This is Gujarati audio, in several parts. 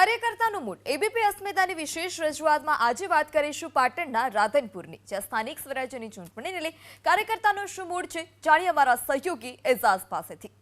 કાર્યકર્તાનું મૂડ. એબીપી અસ્મિતાની વિશેષ રજૂઆતમાં આજે વાત કરીશું પાટણના રાધનપુરની, જ્યાં સ્થાનિક સ્વરાજ્યની ચૂંટણીને લઈ કાર્યકર્તાનો શું મૂડ છે, જાણીએ અમારા સહયોગી એઝાઝ પાસેથી.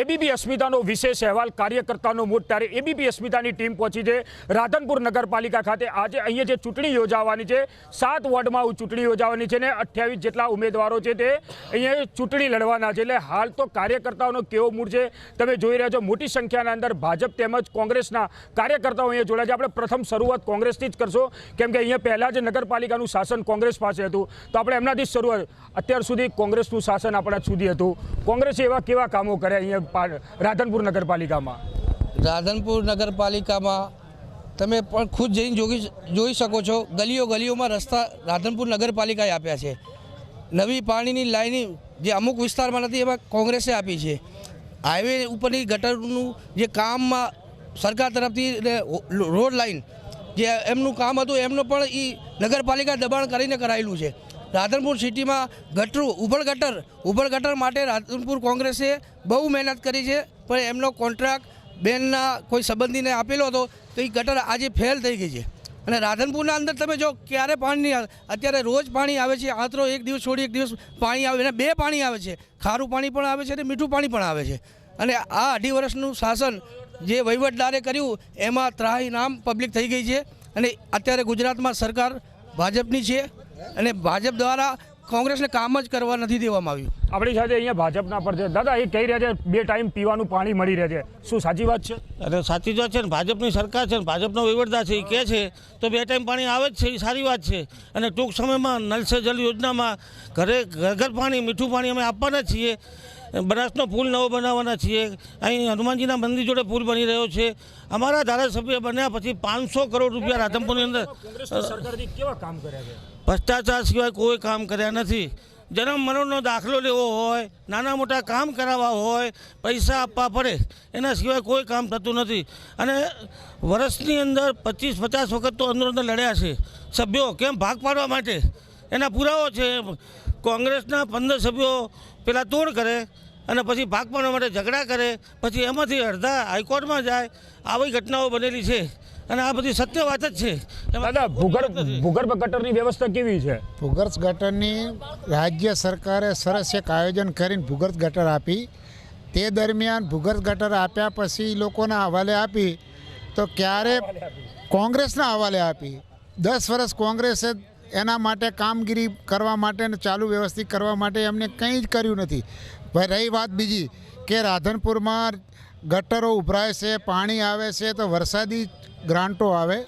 એબીપી અસ્મિતાનો વિશેષ અહેવાલ કાર્યકર્તાનો મૂડ ત્યારે એબીપી અસ્મિતાની ટીમ પહોંચી છે રાધનપુર નગરપાલિકા ખાતે. આજે અહીંયા જે ચૂંટણી યોજાવાની છે, સાત વોર્ડમાં ચૂંટણી યોજાવાની છે ને અઠ્યાવીસ જેટલા ઉમેદવારો છે તે અહીંયા ચૂંટણી લડવાના છે. એટલે હાલ તો કાર્યકર્તાઓનો કેવો મૂડ છે? તમે જોઈ રહ્યા છો મોટી સંખ્યાના અંદર ભાજપ તેમજ કોંગ્રેસના કાર્યકર્તાઓ અહીંયા જોડાયા છે. આપણે પ્રથમ શરૂઆત કોંગ્રેસથી જ કરશો. કેમ કે અહીંયા પહેલાં જ નગરપાલિકાનું શાસન કોંગ્રેસ પાસે હતું. તો આપણે એમનાથી જ શરૂઆત. અત્યાર સુધી કોંગ્રેસનું શાસન આપણા સુધી હતું. કોંગ્રેસે એવા કેવા કામો કર્યા અહીંયા રાધનપુર નગરપાલિકામાં? રાધનપુર નગરપાલિકામાં તમે પણ ખુદ જઈને જોઈ જોઈ શકો છો. ગલીઓ ગલીઓમાં રસ્તા રાધનપુર નગરપાલિકાએ આપ્યા છે. નવી પાણીની લાઈન જે અમુક વિસ્તારમાં નથી, એમાં કોંગ્રેસે આપી છે. હાઈવે ઉપરની ગટરનું જે કામમાં સરકાર તરફથી રોડ લાઈન જે એમનું કામ હતું, એમનું પણ એ નગરપાલિકા દબાણ કરીને કરાયેલું છે. રાધનપુર સિટીમાં ગટરું ઉભળ ગટર ઉભળ ગટર માટે રાધનપુર કોંગ્રેસે બહુ મહેનત કરી છે, પણ એમનો કોન્ટ્રાક્ટ બેનના કોઈ સંબંધીને આપેલો હતો, તો એ ગટર આજે ફેલ થઈ ગઈ છે. અને રાધનપુરના અંદર તમે જો ક્યારે પાણી, અત્યારે રોજ પાણી આવે છે, આતરો એક દિવસ છોડી એક દિવસ પાણી આવે અને બે પાણી આવે છે. ખારું પાણી પણ આવે છે અને મીઠું પાણી પણ આવે છે. અને આ અઢી વર્ષનું શાસન જે વહીવટદારે કર્યું, એમાં ત્રાહી નામ પબ્લિક થઈ ગઈ છે. અને અત્યારે ગુજરાતમાં સરકાર ભાજપની છે. અને ભાજપ દ્વારા કોંગ્રેસને કામ જ કરવા નથી દેવામાં આવ્યું. આપણી સાથે અહીંયા ભાજપના પર છે. દાદા એ કહી રહ્યા છે બે ટાઈમ પીવાનું પાણી મળી રહે છે. શું સાચી વાત છે? અરે સાચી જ વાત છે ને. ભાજપની સરકાર છે ને ભાજપનો વહીવટદાર છે એ કહે છે તો બે ટાઈમ પાણી આવે જ છે એ સારી વાત છે. અને ટૂંક સમયમાં નલ સે જલ યોજનામાં ઘરે ઘર ઘર પાણી મીઠું પાણી અમે આપવાના છીએ. બનાસનો પુલ નવો બનાવવાના છીએ. અહીં હનુમાનજીના મંદિર જોડે પુલ બની રહ્યો છે. અમારા ધારાસભ્ય બન્યા પછી પાંચસો કરોડ રૂપિયા રાધનપુરની અંદર કેવા કામ કર્યા ભ્રષ્ટાચાર સિવાય કોઈ કામ કર્યા નથી. જન્મ મરણનો દાખલો લેવો હોય નાના મોટા કામ કરાવવા હોય પૈસા આપવા પડે એના સિવાય કોઈ કામ થતું નથી. અને વર્ષની અંદર પચીસ પચાસ વખત તો અંદર અંદર લડ્યા છે. સભ્યો કેમ ભાગ પાડવા માટે? એના પુરાવો છે. કોંગ્રેસના પંદર સભ્યો પેલા તોડ કરે અને પછી ભાગ પાડવા માટે ઝઘડા કરે પછી એમાંથી અડધા હાઈકોર્ટમાં જાય. આવી ઘટનાઓ બનેલી છે અને આ બધી સત્ય વાત જ છે. એમાં દાદા ભૂગર્ભ ભૂગર્ભ ગટરની વ્યવસ્થા કેવી છે? ભૂગર્ભ ગટરની રાજ્ય સરકારે સરસ એક આયોજન કરીને ભૂગર્ભ ગટર આપી. તે દરમિયાન ભૂગર્ભ ગટર આપ્યા પછી લોકોના હવાલે આપી. તો ક્યારે કોંગ્રેસના હવાલે આપી. દસ વર્ષ કોંગ્રેસે એના માટે કામગીરી કરવા માટે અને ચાલુ વ્યવસ્થિત કરવા માટે એમને કંઈ જ કર્યું નથી. રહી વાત બીજી કે રાધનપુરમાં ગટરો ઉભરાય છે, પાણી આવે છે, તો વરસાદી ગ્રાન્ટો આવે.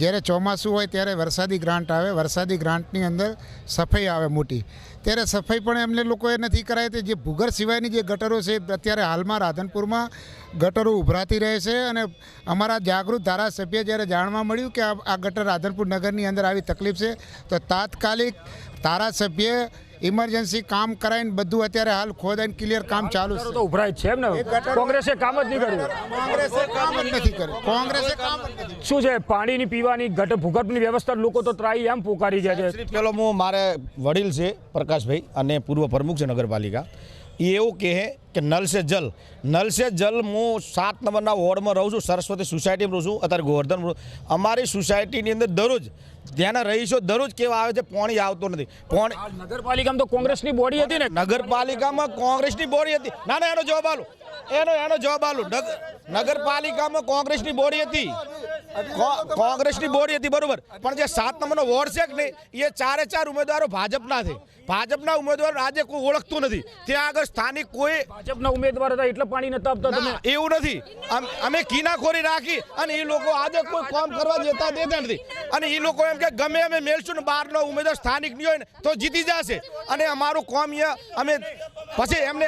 જ્યારે ચોમાસું હોય ત્યારે વરસાદી ગ્રાન્ટ આવે, વરસાદી ગ્રાન્ટની અંદર સફાઈ આવે મોટી. ત્યારે સફાઈ પણ એમને લોકોએ નથી કરાય તે જે ભૂગર સિવાયની જે ગટરો છે, અત્યારે હાલમાં રાધનપુરમાં ગટરો ઉભરાતી રહે છે અને અમારા જાગૃત ધારાસભ્ય જ્યારે જાણવા મળ્યું કે આ ગટર રાધનપુર નગરની અંદર આવી તકલીફ છે, તો તાત્કાલિક ધારાસભ્ય ઇમરજન્સી કામ કરાવીને બધું અત્યારે હાલ ખોદાઈને ક્લિયર કામ ચાલુ છે. તો ઉભરાય છે એમ ને? કોંગ્રેસે કામ જ નહીં કર્યું. કોંગ્રેસે કામ જ નથી કર્યું. કોંગ્રેસે કામ શું છે પાણીની પીવાની ગટ ભૂગર્ભની વ્યવસ્થા લોકો તો ત્રાહી એમ પોકારી જાય છે. શ્રી પેલો હું મારે વડીલ છે પ્રકાશભાઈ અને પૂર્વ પ્રમુખ છે નગરપાલિકા. એ એવું કહે કે નલ સે જલ. નલ સે જલ હું સાત નંબરના વોર્ડમાં રહું છું સરસ્વતી સોસાયટીમાં રહું છું અત્યારે ગોવર્ધન અમારી સોસાયટીની અંદર દરરોજ ત્યાંના રહીશો દરરોજ કેવા આવે છે પાણી આવતું નથી. પાણી નગરપાલિકામાં તો કોંગ્રેસની બોડી હતી ને. નગરપાલિકામાં કોંગ્રેસની બોડી હતી. ના ના એનો જવાબ આલું. એનો એનો જવાબ આલો. નગરપાલિકામાં કોંગ્રેસની બોડી હતી. કોંગ્રેસની બોડી હતી બરોબર. પણ જે સાત નંબરનો વોર્ડ છે કે નહીં એ ચારે ચાર ઉમેદવારો ભાજપના છે. ભાજપના ઉમેદવારો આજે કોઈ ઓળખતું નથી. ત્યાં આગળ સ્થાનિક કોઈ ભાજપના ઉમેદવાર હતા એટલે પાણી નતા આપતા તમે. એવું નથી. અમે કિનાખોરી રાખી અને એ લોકો આજે કોઈ કામ કરવા દેતા દેતા નથી. અને એ લોકો એમ કે ગમે અમે મેળશું ને બહારનો ઉમેદવાર સ્થાનિક નહીં હોય ને તો જીતી જશે. અને અમારું કોમ અહીંયા અમે પછી એમને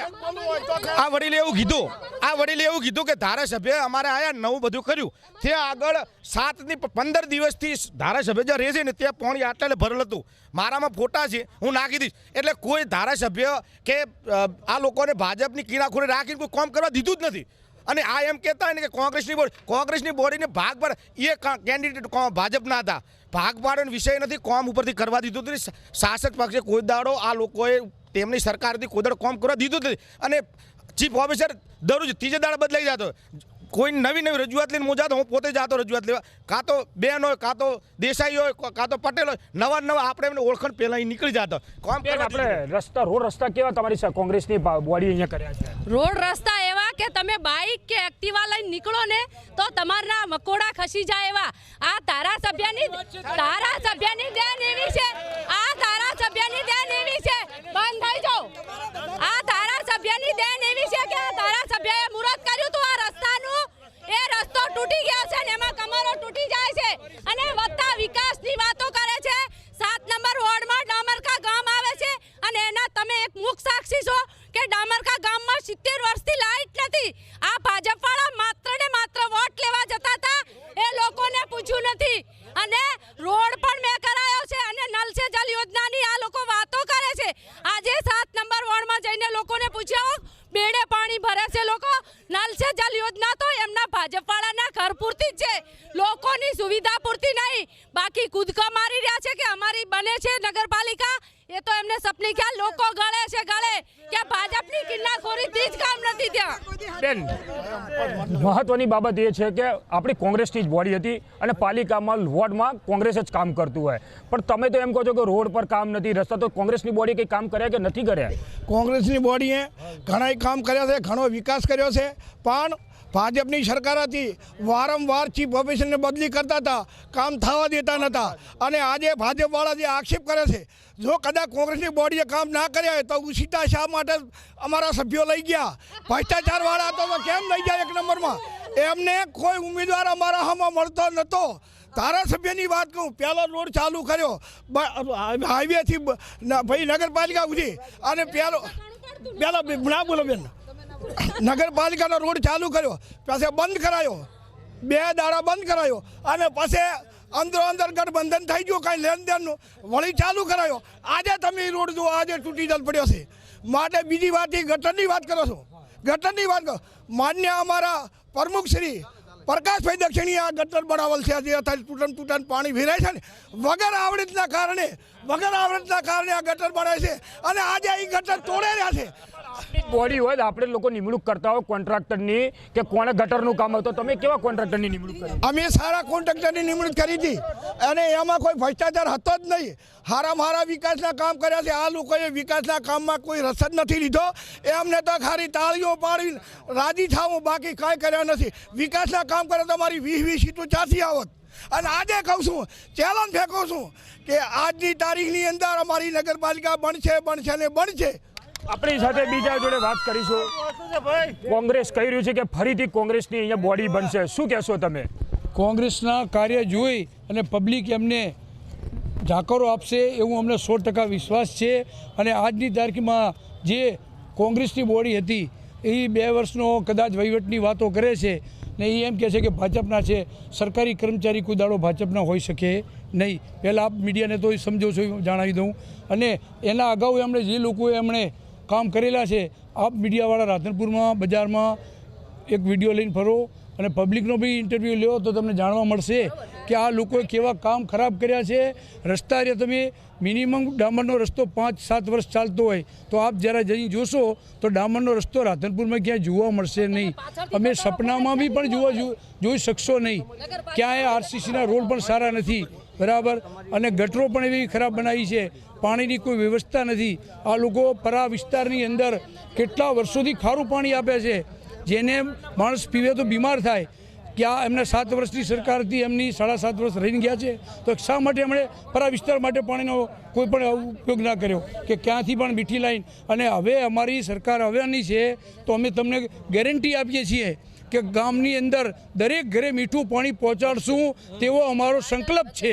આ વડીલે એવું કીધું આ વડીલે એવું કીધું કે ધારાસભ્ય અમારે આયા નવું બધું કર્યું. તે આગળ સાતની પંદર દિવસથી ધારાસભ્ય જ્યાં રહે છે ને ત્યાં પોણી આટલે ભરેલ હતું. મારામાં ફોટા છે, હું નાખી દઈશ. એટલે કોઈ ધારાસભ્ય કે આ લોકોને ભાજપની કિનાખોરી રાખીને કોઈ કામ કરવા દીધું જ નથી. અને આ એમ કહેતા ને કે કોંગ્રેસની બોડી, કોંગ્રેસની બોડીને ભાગ પર એ કેન્ડિડેટ ભાજપના હતા. ભાગ પાડવાનો વિષય નથી, કોમ ઉપરથી કરવા દીધું નથી. શાસક પક્ષે કોઈ દાડો આ લોકોએ તેમની સરકારથી કોઈ કોમ કરવા દીધું નથી. અને ચીફ ઓફિસર દરરોજ ત્રીજે દાડે બદલાઈ જતો. કોઈ નવી નવી રજૂઆત લઈને હું જાતો હું પોતે જાતો રજૂઆત લેવા. કાં તો બેન હોય કાં તો દેસાઈ હોય કાં તો પટેલ હોય નવા નવા આપણે એમને ઓળખણ પહેલાં અહીં નીકળી જતો. કોમ. આપણે રસ્તા રોડ રસ્તા કેવા તમારી કોંગ્રેસની બોડી અહીંયા કર્યા છે? રોડ રસ્તા એવા કે તમે બાઇક કે એક્ટિવા લઈને નીકળો ને તો તમારના મકોડા ખસી જાય એવા. આ ધારાસભ્યની ધારાસભ્યની દેન એવી છે. આ ધારાસભ્યની દેન એવી છે. બંધ થઈ જાઓ. આ ધારાસભ્યની દેન એવી છે કે આ ધારાસભ્યએ મુહૂર્ત કર્યું હતું આ રસ્તાનું. એ રસ્તો તૂટી ગયો છે ને એમાં કમરો તૂટી જાય છે અને વધતા વિકાસની વાતો કરે છે સાત નંબર વોર્ડમાં ડામરકા ગામ આવે છે અને એના તમે એક મુખ સાક્ષી છો કે ડામરકા ગામમાં સિત્તેર વર્ષથી લાઇટ નથી આ ભાજપવાળા માત્ર ને માત્ર વોટ લેવા જતા હતા એ લોકોને પૂછ્યું નથી અને રોડ પણ મેં કરાયો છે અને નલ સે જલ યોજનાની આ લોકો વાતો કરે છે આજે સાત નંબર વોર્ડમાં જઈને લોકોને પૂછ્યો બેડે પાણી ભરે છે લોકો નલ સે જલ યોજના તો એમના ભાજપવાળાના ઘર પૂરતી જ છે. લોકોની સુવિધા પૂરતી નહીં. બાકી કૂદકા મારી રહ્યા છે કે અમારી બને છે નગરપાલિકા. એ તો એમને સપની ક્યાં લોકો ગળે છે ગળે. કે ભાજપની કિન્નાખોરીથી જ કામ નથી ત્યાં. બેન મહત્વની બાબત એ છે કે આપણી કોંગ્રેસની જ બોડી હતી અને પાલિકામાં વોર્ડમાં કોંગ્રેસ જ કામ કરતું હોય. પણ તમે તો એમ કહો છો કે રોડ પર કામ નથી રસ્તા તો કોંગ્રેસની બોડી કંઈ કામ કર્યા કે નથી કર્યા? કોંગ્રેસની બોડીએ ઘણા કામ કર્યા છે ઘણો વિકાસ કર્યો છે. પણ ભાજપની સરકાર હતી વારંવાર ચીફ ઓફિસરને બદલી કરતા હતા, કામ થવા દેતા નહોતા અને આજે ભાજપવાળા જે આક્ષેપ કરે છે, જો કદાચ કોંગ્રેસની બોડીએ કામ ના કર્યા હોય તો ઉશિતા શા માટે અમારા સભ્યો લઈ ગયા. ભ્રષ્ટાચારવાળા તો કેમ લઈ જાય એક નંબરમાં? એમને કોઈ ઉમેદવાર અમારા હામાં મળતો નહોતો ધારાસભ્યની વાત કહું, પહેલો રોડ ચાલુ કર્યો. હાઈવેથી ભાઈ નગરપાલિકા સુધી અને પહેલો પહેલો, ના બોલો બેન. નગરપાલિકાનો રોડ ચાલુ કર્યો. પછી બંધ કરાયો. બે દાડા બંધ કરાયો. અને પછી અંદરો અંદર ગઠબંધન થઈ ગયું, કાંઈ લેનદેનનું વળી ચાલુ કરાયો. આજે તમે રોડ જુઓ, આજે તૂટી જલ પડ્યો છે. માટે બીજી વાત એ ગટરની વાત કરો છો. ગટરની વાત કરો. માન્ય અમારા પ્રમુખ શ્રી પ્રકાશભાઈ દક્ષિણી આ ગટર બનાવેલ છે. જે અત્યારે તૂટન તૂટન પાણી ભેરાય છે ને. વગર આવડતના કારણે, વગર આવડતના કારણે આ ગટર બનાવે છે. અને આજે એ ગટર તોડે રહ્યા છે. બોડી હોય આપણે લોકો નિમણૂક કરતા હોય કોન્ટ્રાક્ટરની કે કોણે ગટરનું કામ હતું તમે કેવા કોન્ટ્રાક્ટરની નિમણૂક કરી? અમે સારા કોન્ટ્રાક્ટરની નિમણૂક કરી હતી. અને એમાં કોઈ ભ્રષ્ટાચાર હતો જ નહીં. હારા મારા વિકાસના કામ કર્યા છે. આ લોકોએ વિકાસના કામમાં કોઈ રસ જ નથી લીધો. એ અમને તો ખાલી તાળીઓ પાડી રાજી થાવું, બાકી કાંઈ કર્યા નથી. વિકાસના કામ કરે તો મારી વીસ વીસ સીટો ચાથી આવત. અને આજે કહું છું ચેલેન્જ ફેંકું છું કે આજની તારીખની અંદર અમારી નગરપાલિકા બનશે બનશે ને બનશે. આપણી સાથે બીજા જોડે વાત કરીશું. કોંગ્રેસ કહી રહ્યું છે કે ફરીથી કોંગ્રેસની અહીંયા બોડી બનશે. શું કહેશો તમે? કોંગ્રેસના કાર્ય જોઈ અને પબ્લિક એમને ઝાકરો આપશે એવું અમને સો ટકા વિશ્વાસ છે. અને આજની તારીખમાં જે કોંગ્રેસની બોડી હતી એ બે વર્ષનો કદાચ વહીવટની વાતો કરે છે. ને એ એમ કહે છે કે ભાજપના છે. સરકારી કર્મચારી કોઈ દાડો ભાજપના હોઈ શકે નહીં. પહેલાં આપ મીડિયાને તો સમજો છો જણાવી દઉં. અને એના અગાઉ એમણે જે લોકોએ એમણે કામ કરેલા છે, આપ મીડિયાવાળા રાધનપુરમાં, બજારમાં એક વીડિયો લઈને ફરો અને પબ્લિકનો બી ઇન્ટરવ્યૂ લ્યો તો તમને જાણવા મળશે કે આ લોકોએ કેવા કામ ખરાબ કર્યા છે. રસ્તા રે તમે મિનિમમ ડામરનો રસ્તો પાંચ, સાત વર્ષ ચાલતો હોય તો આપ જરા જઈ જોશો તો ડામરનો રસ્તો રાધનપુરમાં ક્યાંય જોવા મળશે નહીં. અમે સપનામાં બી પણ જોવા જોઈ શકશો નહીં. ક્યાંય આરસીસીના રોડ પણ સારા નથી. બરાબર? અને ગટરો પણ એવી ખરાબ બનાવી છે. પાણીની કોઈ વ્યવસ્થા નથી. આ લોકો પરા વિસ્તારની અંદર કેટલા વર્ષોથી ખારું પાણી આપે છે. જેને માણસ પીવે તો બીમાર થાય. ક્યાં એમને સાત વર્ષની સરકાર હતી, એમની સાડા સાત વર્ષ રહીને ગયા છે. તો શા માટે એમણે પરા વિસ્તાર માટે પાણીનો કોઈ પણ ઉપયોગ ના કર્યો? કે ક્યાંથી પણ મીઠી લાઈન? અને હવે અમારી સરકાર હવેની છે, તો અમે તમને ગેરંટી આપીએ છીએ કે ગામની અંદર દરેક ઘરે મીઠું પાણી પહોંચાડશું તેવો અમારો સંકલ્પ છે.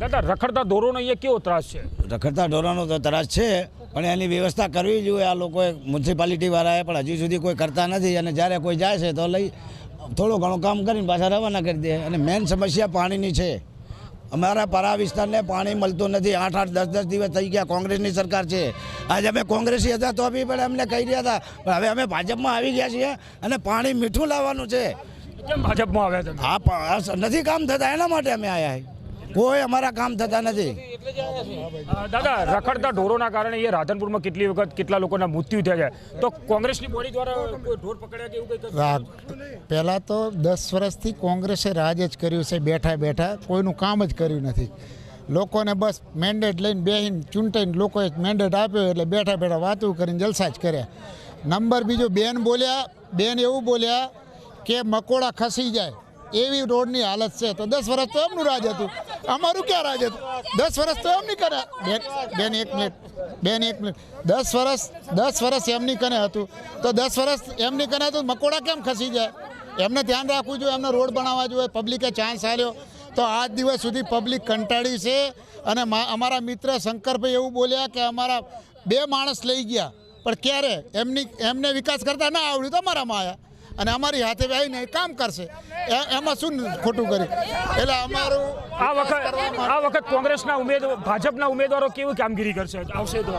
દાદા રખડતા ધોરણો અહીંયા કેવો ત્રાસ છે? રખડતા ઢોરાનો તો ત્રાસ છે પણ એની વ્યવસ્થા કરવી જોઈએ. આ લોકોએ મ્યુનિસિપાલિટીવાળાએ પણ હજી સુધી કોઈ કરતા નથી અને જ્યારે કોઈ જાય છે તો લઈ થોડું ઘણું કામ કરીને પાછા રવાના કરી દે. અને મેન સમસ્યા પાણીની છે. અમારા પરા વિસ્તારને પાણી મળતું નથી. આઠ આઠ દસ દસ દિવસ થઈ ગયા કોંગ્રેસની સરકાર છે. આજે અમે કોંગ્રેસી હતા તો બી પણ અમને કહી રહ્યા હતા પણ હવે અમે ભાજપમાં આવી ગયા છીએ અને પાણી મીઠું લાવવાનું છે. કેમ ભાજપમાં આવ્યા આ નથી કામ થતા એના માટે અમે આવ્યા છીએ. કોઈ અમારા કામ થતા નથી. દાદા રખડતા ઢોરોના કારણે એ રાધનપુરમાં કેટલી વખત કેટલા લોકોના મૃત્યુ થયા છે. તો કોંગ્રેસની બોડી દ્વારા કોઈ ઢોર પકડ્યા કે એવું કંઈ રાગ પહેલાં તો દસ વર્ષથી કોંગ્રેસે રાજ જ કર્યું છે બેઠા બેઠા. કોઈનું કામ જ કર્યું નથી. લોકોને બસ મેન્ડેટ લઈને બેહીને ચૂંટાઈને લોકોએ મેન્ડેટ આપ્યો એટલે બેઠા બેઠા વાતું કરીને જલસા જ કર્યા. નંબર બીજો બેન બોલ્યા બેન એવું બોલ્યા કે મકોડા ખસી જાય. એવી રોડની હાલત છે. તો દસ વર્ષ તો એમનું રાજ હતું. અમારું ક્યાં રાજ હતું? દસ વર્ષ તો એમની કરે બેન બેન એક મિનિટ. બેન એક મિનિટ. દસ વર્ષ દસ વર્ષ એમની કને હતું? તો દસ વર્ષ એમની કને હતું? મકોડા કેમ ખસી જાય? એમને ધ્યાન રાખવું જોઈએ, એમને રોડ બનાવવા જોઈએ. પબ્લિકે ચાન્સ આલ્યો. તો આજ દિવસ સુધી પબ્લિક કંટાળી છે. અને અમારા મિત્ર શંકરભાઈ એવું બોલ્યા કે અમારા બે માણસ લઈ ગયા. પણ ક્યારે? એમની એમને વિકાસ કરતા ના આવડ્યું તો અમારામાં આવ્યા અને અમારી હાથે આવીને એ કામ કરશે. એ- એમાં શું ખોટું કર્યું? એટલે અમારું આ વખત આ વખત કોંગ્રેસના ઉમેદવાર ભાજપના ઉમેદવારો કેવી કામગીરી કરશે? આવશે તો.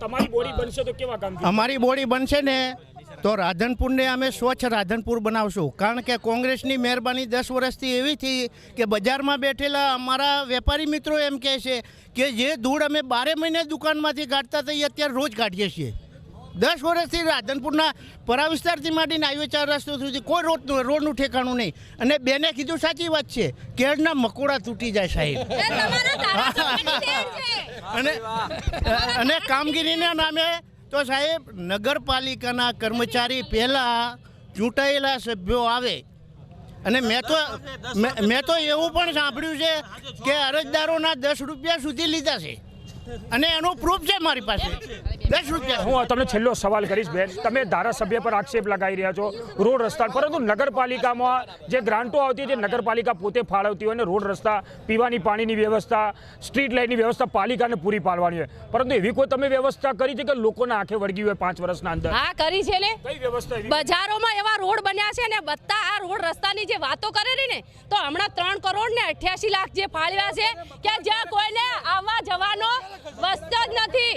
તમારી બોડી બનશે તો કેવા કામ અમારી બોડી બનશે ને તો રાધનપુરને અમે સ્વચ્છ રાધનપુર બનાવશું. કારણ કે કોંગ્રેસની મહેરબાની દસ વર્ષથી એવી થઈ કે બજારમાં બેઠેલા અમારા વેપારી મિત્રો એમ કહે છે કે જે ધૂળ અમે બારે મહિને દુકાનમાંથી કાઢતા હતા એ અત્યારે રોજ કાઢીએ છીએ. દસ વર્ષથી રાધનપુરના પરા વિસ્તારથી માંડીને હાઈવે ચાર રસ્તો સુધી કોઈ રોડનું રોડનું ઠેકાણું નહીં. અને બેને કીધું સાચી વાત છે. કેળના મકોડા તૂટી જાય સાહેબ. અને અને કામગીરીના નામે તો સાહેબ નગરપાલિકાના કર્મચારી પહેલાં ચૂંટાયેલા સભ્યો આવે. અને મેં તો મેં- મેં તો એવું પણ સાંભળ્યું છે કે અરજદારોના દસ રૂપિયા સુધી લીધા છે. અને એનું પ્રૂફ છે મારી પાસે. દસ રૂપિયા હું તમને છેલ્લો સવાલ કરીશ બેન. તમે ધારાસભ્ય પર આક્ષેપ લગાવી રહ્યા છો રોડ રસ્તા પરંતુ નગરપાલિકામાં જે ગ્રાન્ટો આવતી જે નગરપાલિકા પોતે ફાળવતી હોય ને રોડ રસ્તા પીવાની પાણીની વ્યવસ્થા સ્ટ્રીટ લાઇટની વ્યવસ્થા પાલિકાને પૂરી પાડવાની હોય. પરંતુ એવી કોઈ તમે વ્યવસ્થા કરી છે કે લોકોના આંખે વળગી હોય પાંચ વર્ષના અંદર? હા કરી છે ને. કઈ વ્યવસ્થા એવી? બજારોમાં એવા રોડ બન્યા છે ને બધા આ રોડ રસ્તાની જે વાતો કરેલી ને તો હમણાં ત્રણ કરોડ ને અઠ્યાસી લાખ જે ફાળવ્યા છે કે જ્યાં કોઈને આવવા જવાનો વસ્તો જ નથી.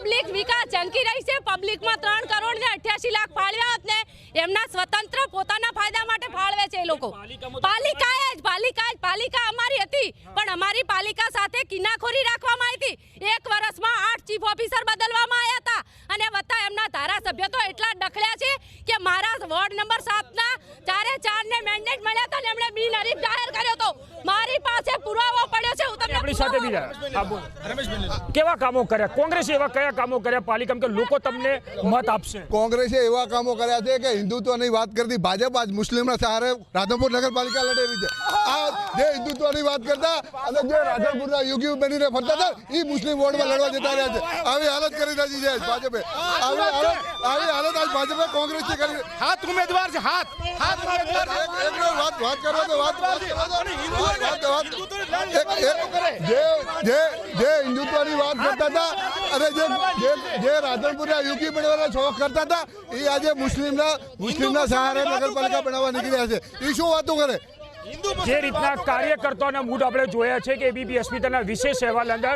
પબ્લિક વિકાસ ચમકી રહી છે. પબ્લિકમાં ત્રણ કરોડ ને અઠ્યાસી લાખ ફાળવ્યા હોત ને, એમના સ્વતંત્ર પોતાના ફાયદા માટે ફાળવે છે એ લોકો. પાલિકાએ જ પાલિકા જ, પાલિકા અમારી હતી, પણ અમારી પાલિકા સાથે કિનાખોરી રાખવામાં આવી હતી. એક વર્ષમાં આઠ ચીફ ઓફિસર બદલવામાં આવ્યા હતા. અને વત્તા એમના ધારાસભ્ય તો એટલા ડખલ્યા છે કે મારા વોર્ડ નંબર સાતના ચારે ચાર ને મેન્ડેટ મળ્યા હતા ને એમણે બિનહરીફ જાહેર કર્યો હતો. મારી પાસે પુરાવો પડ્યો છે હું તમને આપણી સાથે બીજા. કેવા કામો કર્યા? કોંગ્રેસે એવા કયા કામો કર્યા? પાલિકામાં કે લોકો તમને મત આપશે. કોંગ્રેસે એવા કામો કર્યા છે કે હિન્દુત્વની વાત કરતી ભાજપ આજ મુસ્લિમના સહારે રાધનપુર નગરપાલિકા લડેલી છે. આ જે હિન્દુત્વની વાત કરતા અને જે રાધનપુરના યોગી બનીને ફરતા હતા એ મુસ્લિમ વોર્ડમાં લડવા જતા રહ્યા છે. આવી હાલત કરી રહી છે ભાજપે. આવી હાલત આવી આજ ભાજપે કોંગ્રેસથી કરી. હાથ ઉમેદવાર છે હાથ. હાથ ઉમેદવાર એક- વાત વાત કરવા તો વાત જે જે જે હિન્દુત્વની વાત કરતા હતા અને જે જે- રાધનપુરના યુગી બનાવવાના શોખ કરતા હતા એ આજે મુસ્લિમના મુસ્લિમના સહારે નગરપાલિકા બનાવવા નીકળ્યા છે. એ શું વાતો કરે? જે રીતના કાર્યકર્તાઓના મૂડ આપણે જોયા છે કે એબીપી હોસ્પિટલના વિશેષ અહેવાલ અંદર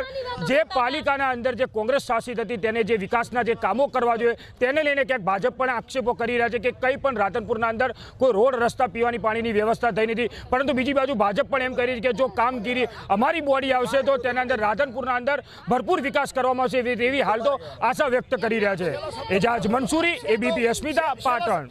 જે પાલિકાના અંદર જે કોંગ્રેસ શાસિત હતી તેને જે વિકાસના જે કામો કરવા જોઈએ તેને લઈને ક્યાંક ભાજપ પણ આક્ષેપો કરી રહ્યા છે કે કંઈ પણ રાધનપુરના અંદર કોઈ રોડ રસ્તા પીવાની પાણીની વ્યવસ્થા થઈ નથી. પરંતુ બીજી બાજુ ભાજપ પણ એમ કરી છે કે જો કામગીરી અમારી બોડી આવશે તો તેના અંદર રાધનપુરના અંદર ભરપૂર વિકાસ કરવામાં આવશે એવી- એવી હાલ તો આશા વ્યક્ત કરી રહ્યા છે. એજાજ મંસૂરી એબીપી અસ્મિતા પાટણ.